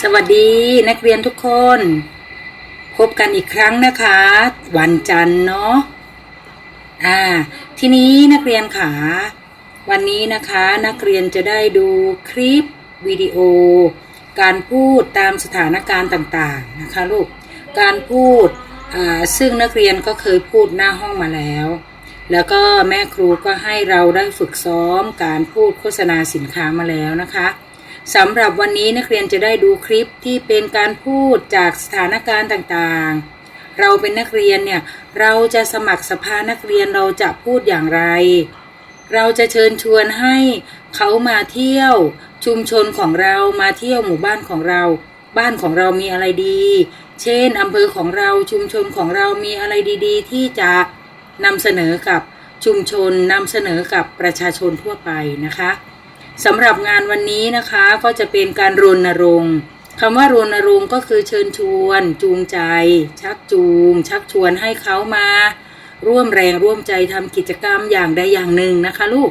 สวัสดีนักเรียนทุกคน พบกันอีกครั้งนะคะ วันจันทร์เนาะอ่า ทีนี้นักเรียนขาวันนี้นะคะนักเรียนจะได้ดูคลิปวิดีโอ การพูดตามสถานการณ์ต่างๆนะคะลูกการพูดอ่าซึ่งนักเรียนก็เคยพูดหน้าห้องมาแล้ว แล้วก็แม่ครูก็ให้เราได้ฝึกซ้อมการพูดโฆษณาสินค้ามาแล้วนะคะ สำหรับวันนี้นักเรียนจะได้ดูคลิปที่เป็นการพูดจากสถานการณ์ต่างๆ เราเป็นนักเรียนเนี่ยเราจะสมัครสภานักเรียนเราจะพูดอย่างไร เราจะเชิญชวนให้เขามาเที่ยวชุมชนของเรามาเที่ยวหมู่บ้านของเรา บ้านของเรามีอะไรดี เช่นอำเภอของเราชุมชนของเรามีอะไรดีๆ ที่จะนำเสนอกับชุมชนนำเสนอกับประชาชนทั่วไปนะคะ สำหรับงานวันนี้นะคะก็จะเป็นการรณรงค์คำว่ารณรงค์ก็คือเชิญชวน จูงใจ ชักจูง ชักชวนให้เขามา ร่วมแรงร่วมใจทำกิจกรรมอย่างใดอย่างหนึ่งนะคะลูก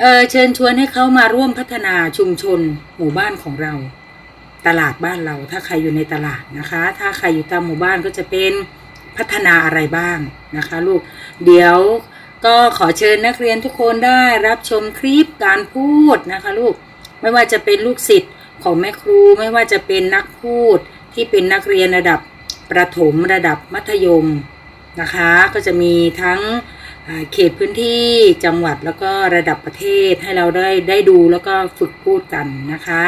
เเชิญชวนให้เขามาร่วมพัฒนาชุมชน หมู่บ้านของเรา ตลาดบ้านเรา ถ้าใครอยู่ในตลาดนะคะ ถ้าใครอยู่ตามหมู่บ้านก็จะเป็นพัฒนาอะไรบ้างนะคะ ลูก เดี๋ยว ก็ขอเชิญนักเรียนทุกคนได้รับชมคลิปการพูดนะคะลูก ไม่ว่าจะเป็นลูกศิษย์ของแม่ครู ไม่ว่าจะเป็นนักพูดที่เป็นนักเรียนระดับประถมระดับมัธยมนะคะ ก็จะมีทั้งเขตพื้นที่จังหวัดแล้วก็ระดับประเทศให้เราได้ได้ดูแล้วก็ฝึกพูดกันนะคะ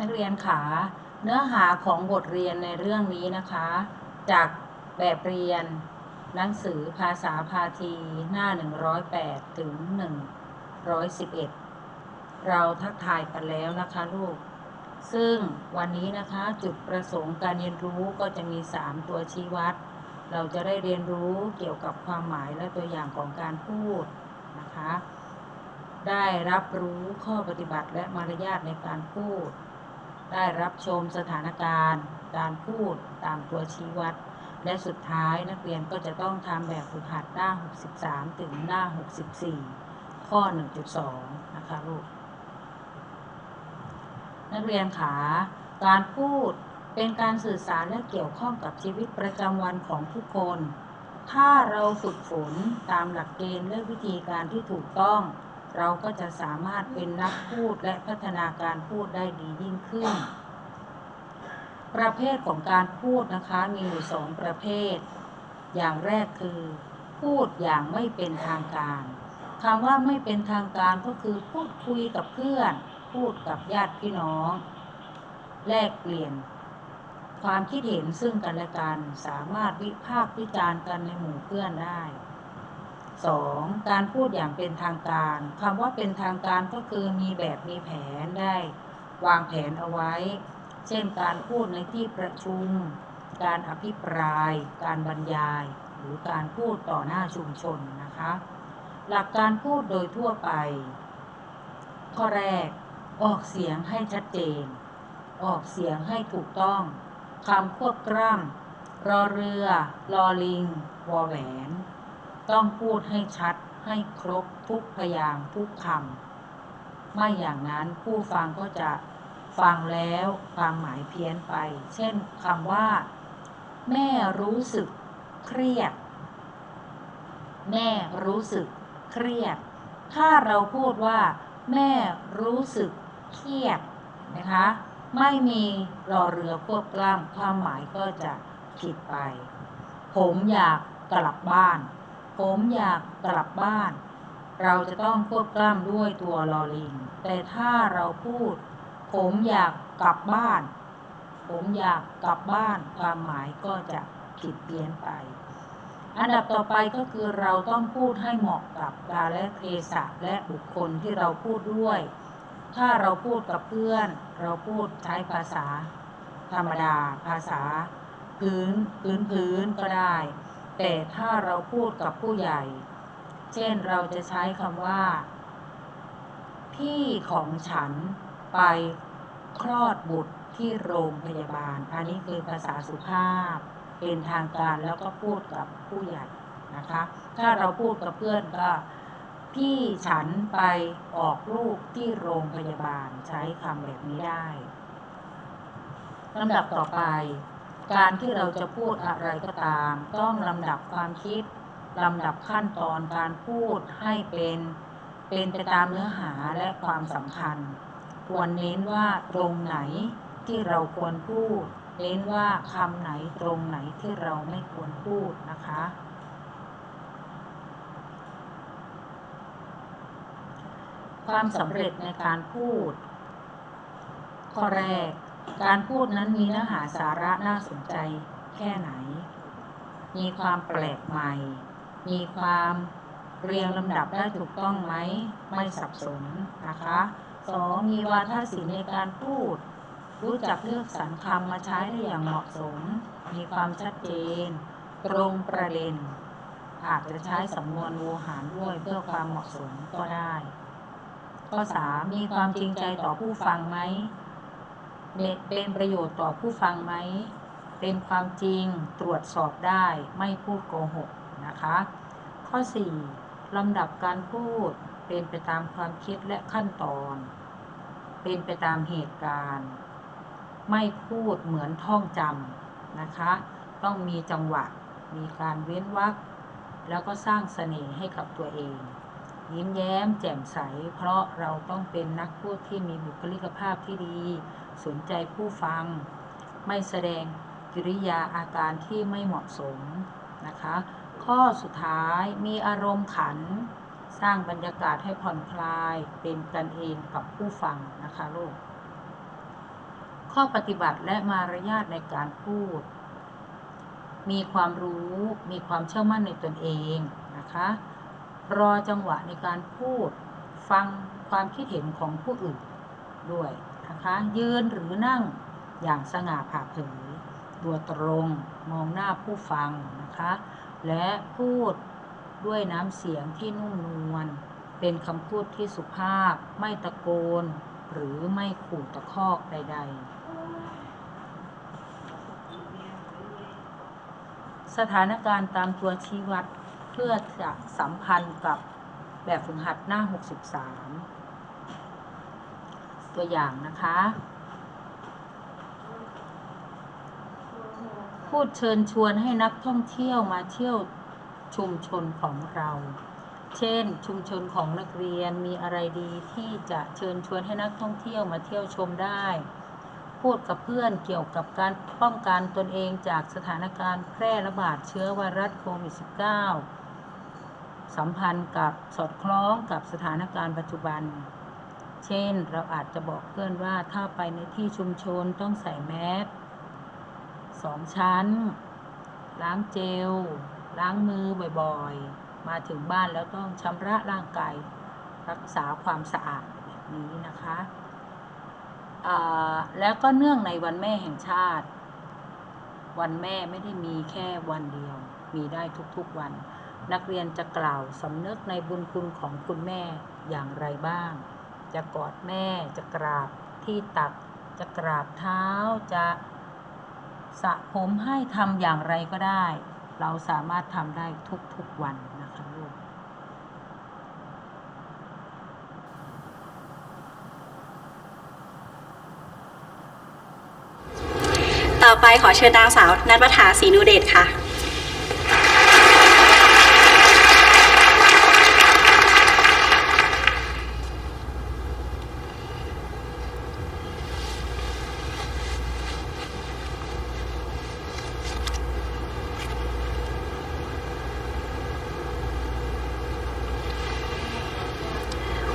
นักเรียนขาเนื้อหาของบทเรียนในเรื่องนี้นะคะ จากแบบเรียน หนังสือภาษาพาทีหน้า 108 ถึง 111 เราทักทายกันแล้วนะคะลูก ซึ่งวันนี้นะคะจุดประสงค์การเรียนรู้ก็จะมี 3 ตัวชี้วัด เราจะได้เรียนรู้เกี่ยวกับความหมายและตัวอย่างของการพูดนะคะได้รับรู้ข้อปฏิบัติและมารยาทในการพูด ได้รับชมสถานการณ์ การพูดตามตัวชี้วัด และสุดท้ายนักเรียนก็จะต้องทำแบบฝึกหัดหน้า 63 ถึงหน้า 64 ข้อ 1.2 นะคะลูก นักเรียนขาการพูดเป็นการสื่อสารและเกี่ยวข้องกับชีวิตประจำวันของทุกคน ถ้าเราฝึกฝนตามหลักเกณฑ์และวิธีการที่ถูกต้อง เราก็จะสามารถเป็นนักพูดและพัฒนาการพูดได้ดียิ่งขึ้น ประเภทของการพูดนะคะมีอยู่สองประเภท อย่างแรกคือ พูดอย่างไม่เป็นทางการคำว่าไม่เป็นทางการก็คือพูดคุยกับเพื่อน พูดกับญาติพี่น้อง แลกเปลี่ยน ความคิดเห็นซึ่งกันและกัน สามารถวิพากษ์วิจารณ์กันในหมู่เพื่อนได้ 2. การพูดอย่างเป็นทางการคำว่าเป็นทางการก็คือมีแบบมีแผนได้ วางแผนเอาไว้ เช่นการพูดในที่ประชุม การอภิปราย การบรรยาย หรือการพูดต่อหน้าชุมชนนะคะ หลักการพูดโดยทั่วไป ข้อแรก ออกเสียงให้ชัดเจน ออกเสียงให้ถูกต้องคำควบกล้ำรอเรือ รอลิง วอแหวน ต้องพูดให้ชัดให้ครบทุกพยางทุกคำไม่อย่างนั้นผู้ฟังก็จะฟังแล้วความหมายเพี้ยนไป เช่นคำว่า แม่รู้สึกเครียด แม่รู้สึกเครียด ถ้าเราพูดว่า แม่รู้สึกเครียดนะคะ ไม่มีรอเรือควบกล้ำความหมายก็จะผิดไป ผมอยากกลับบ้าน ผมอยากกลับบ้าน เราจะต้องควบกล้ำด้วยตัวลอลิง แต่ถ้าเราพูด ผมอยากกลับบ้าน ผมอยากกลับบ้าน ความหมายก็จะผิดเพี้ยนไป อันดับต่อไปก็คือเราต้องพูดให้เหมาะกับกาละเทศะและบุคคลที่เราพูดด้วย ถ้าเราพูดกับเพื่อน เราพูดใช้ภาษา ธรรมดา ภาษาพื้นพื้นพื้นก็ได้ แต่ถ้าเราพูดกับผู้ใหญ่ เช่นเราจะใช้คำว่า พี่ของฉันไปคลอดบุตรที่โรงพยาบาล อันนี้คือภาษาสุภาพ เป็นทางการแล้วก็พูดกับผู้ใหญ่นะคะ ถ้าเราพูดกับเพื่อนก็พี่ฉันไปออกลูกที่โรงพยาบาลใช้คำแบบนี้ได้ลำดับต่อไป การที่เราจะพูดอะไรก็ตาม ต้องลำดับความคิดลำดับขั้นตอนการพูดให้เป็น เป็นไปตามเนื้อหาและความสำคัญ ควรเน้นว่าตรงไหนที่เราควรพูด เน้นว่าคำไหนตรงไหนที่เราไม่ควรพูดนะคะ ความสำเร็จในการพูด ข้อแรก การพูดนั้นมีเนื้อหาสาระน่าสนใจแค่ไหน มีความแปลกใหม่ มีความเรียงลำดับได้ถูกต้องไหม ไม่สับสนนะคะสองมีวาทศิลป์ในการพูด รู้จักเลือกสรรคำมาใช้ได้อย่างเหมาะสม มีความชัดเจน ตรงประเด็น อาจจะใช้สำนวนโวหารด้วยเพื่อความเหมาะสมก็ได้ ข้อสามมีความจริงใจต่อผู้ฟังไหม เป็นเป็นประโยชน์ต่อผู้ฟังไหม เป็นความจริงตรวจสอบได้ไม่พูดโกหกนะคะ ข้อ 4. ลำดับการพูดเป็นไปตามความคิดและขั้นตอน เป็นไปตามเหตุการณ์ ไม่พูดเหมือนท่องจำนะคะ ต้องมีจังหวะ มีการเว้นวรรคแล้วก็สร้างเสน่ห์ให้กับตัวเอง ยิ้มแย้มแจ่มใส เพราะเราต้องเป็นนักพูดที่มีบุคลิกภาพที่ดี สนใจผู้ฟัง ไม่แสดงกิริยาอาการที่ไม่เหมาะสมนะคะ ข้อสุดท้ายมีอารมณ์ขัน สร้างบรรยากาศให้ผ่อนคลายเป็นกันเองกับผู้ฟังนะคะลูกข้อปฏิบัติและมารยาทในการพูด มีความรู้ มีความเชื่อมั่นในตนเองนะคะ รอจังหวะในการพูด ฟังความคิดเห็นของผู้อื่นด้วยนะคะยืนหรือนั่งอย่างสง่าผ่าเผยตัวตรงมองหน้าผู้ฟังนะคะ และพูดด้วยน้ำเสียงที่นุ่มนวลเป็นคำพูดที่สุภาพไม่ตะโกน หรือไม่ขู่ตะคอกใด ๆ สถานการณ์ตามตัวชี้วัด พื่อจะสัมพันธ์กับแบบฝึกหัดหน้า 63 ตัวอย่างนะคะ พูดเชิญชวนให้นักท่องเที่ยวมาเที่ยวชุมชนของเรา เช่น ชุมชนของนักเรียนมีอะไรดีที่จะเชิญชวนให้นักท่องเที่ยวมาเที่ยวชมได้ พูดกับเพื่อนเกี่ยวกับการป้องกันตนเองจากสถานการณ์แพร่ระบาดเชื้อไวรัสโควิด -19 สัมพันธ์กับสอดคล้องกับสถานการณ์ปัจจุบัน เช่น เราอาจจะบอกเพื่อนว่าถ้าไปในที่ชุมชนต้องใส่แมสสองชั้น ล้างเจล ล้างมือบ่อยๆ มาถึงบ้านแล้วต้องชำระร่างกาย รักษาความสะอาดแบบนี้นะคะแล้วก็เนื่องในวันแม่แห่งชาติ วันแม่ไม่ได้มีแค่วันเดียว มีได้ทุกๆวัน นักเรียนจะกล่าวสำนึกในบุญคุณของคุณแม่อย่างไรบ้าง จะกอดแม่ จะกราบที่ตัก จะกราบเท้า จะสระผมให้ทำอย่างไรก็ได้ เราสามารถทำได้ทุกๆวันนะคะลูก ต่อไปขอเชิญนางสาวนัทวัฒาศรีนูเดชค่ะ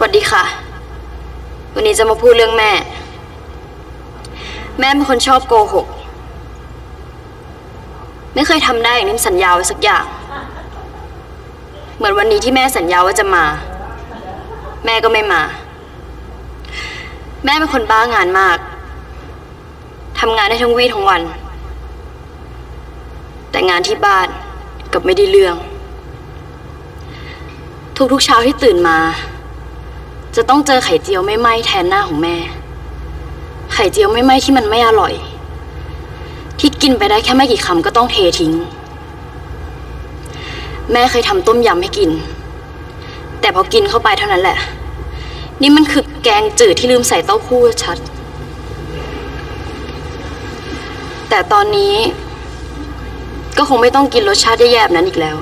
สวัสดีค่ะ วั นี้จะมาพูดเรื่องแม่ แม่เป็นคนชอบโกหก ไม่เคยทำได้อย่างที่สัญญาไว้สักอย่าง เหมือนวันนี้ที่แม่สัญญาว่าจะมา แม่ก็ไม่มา แม่เป็นคนบ้างานมากทำงานได้ทั้งวี่ทั้งวัน แต่งานที่บ้านกับไม่ได้เรื่อง ทุกๆเช้าที่ตื่นมา จะต้องเจอไข่เจียวไม่ไหม้แทนหน้าของแม่ ไข่เจียวไม่ไหม้ที่มันไม่อร่อย ที่กินไปได้แค่ไม่กี่คำก็ต้องเททิ้ง แม่เคยทำต้มยำให้กิน แต่พอกินเข้าไปเท่านั้นแหละ นี่มันคือแกงจืดที่ลืมใส่เต้าหู้ชัด แต่ตอนนี้ ก็คงไม่ต้องกินรสชาติแย่ๆนั้นอีกแล้ว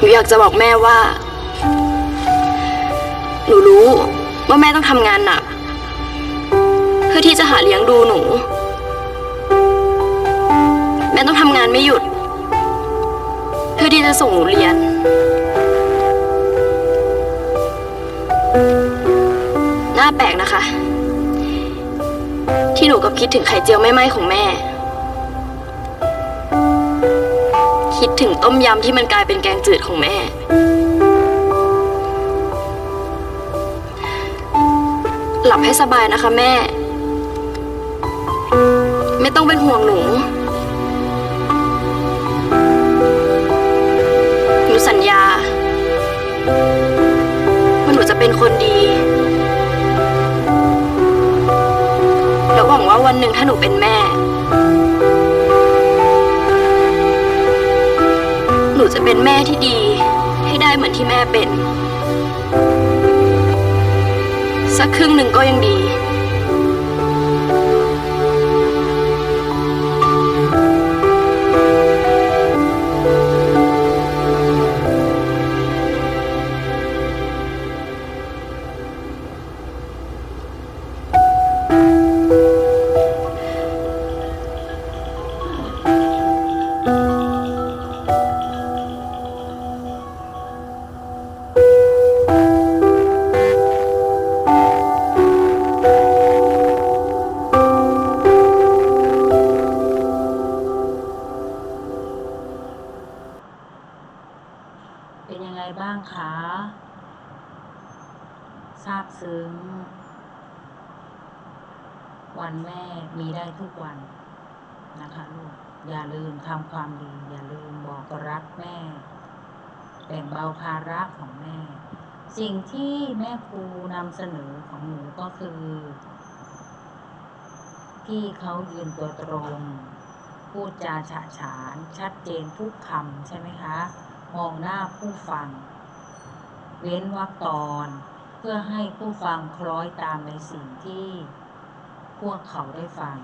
หนูอยากจะบอกแม่ว่า หนูรู้ว่าแม่ต้องทำงานหนัก เพื่อที่จะหาเลี้ยงดูหนู แม่ต้องทำงานไม่หยุด เพื่อที่จะส่งหนูเรียน น่าแปลกนะคะ ที่หนูกับคิดถึงไข่เจียวไม่ไหม้ของแม่ คิดถึงต้มยำที่มันกลายเป็นแกงจืดของแม่ หลับให้สบายนะคะแม่ ไม่ต้องเป็นห่วงหนู หนูสัญญาว่าหนูจะเป็นคนดี แล้วหวังว่าวันหนึ่งถ้าหนูเป็นแม่ จะเป็นแม่ที่ดี ให้ได้เหมือนที่แม่เป็น สักครึ่งหนึ่งก็ยังดี วันแม่มีได้ทุกวันนะคะลูกอย่าลืมทำความดี อย่าลืมบอกรักแม่แบ่งเบาภาระของแม่ สิ่งที่แม่ครูนำเสนอของหนูก็คือพี่เขายืนตัวตรง พูดจาฉะฉาน ชัดเจนทุกคำใช่ไหมคะ มองหน้าผู้ฟัง เว้นวรรคตอน เพื่อให้ผู้ฟังคล้อยตามในสิ่งที่ พวกเขาได้ฟัง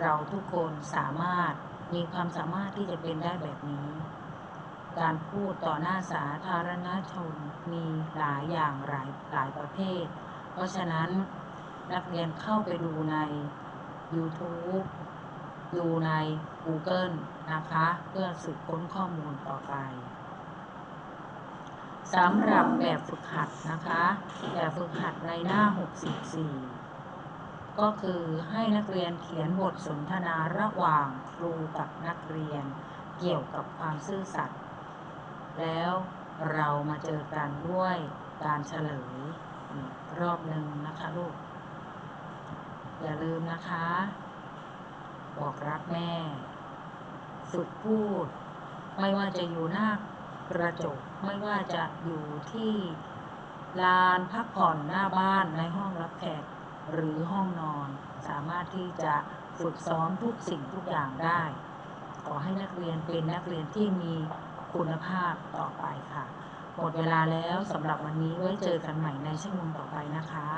เราทุกคนสามารถมีความสามารถที่จะเป็นได้แบบนี้ การพูดต่อหน้าสาธารณชนมีหลายอย่างหลายหลายประเภท เพราะฉะนั้นนักเรียนเข้าไปดูใน YouTube ดูใน Google นะคะ เพื่อสืบค้นข้อมูลต่อไปสำหรับแบบฝึกหัดนะคะ แบบฝึกหัดในหน้า 64 ก็คือให้นักเรียนเขียนบทสนทนาระหว่างครูกับนักเรียน เกี่ยวกับความซื่อสัตย์แล้วเรามาเจอกันด้วยการเฉลยรอบหนึ่งนะคะลูก อย่าลืมนะคะ บอกรักแม่ ฝึกพูด ไม่ว่าจะอยู่หน้ากระจก ไม่ว่าจะอยู่ที่ลานพักผ่อนหน้าบ้านในห้องรับแขก หรือห้องนอน สามารถที่จะฝึกซ้อมทุกสิ่งทุกอย่างได้ ขอให้นักเรียนเป็นนักเรียนที่มีคุณภาพต่อไปค่ะ หมดเวลาแล้วสำหรับวันนี้ไว้เจอกันใหม่ในชั่วโมงต่อไปนะคะ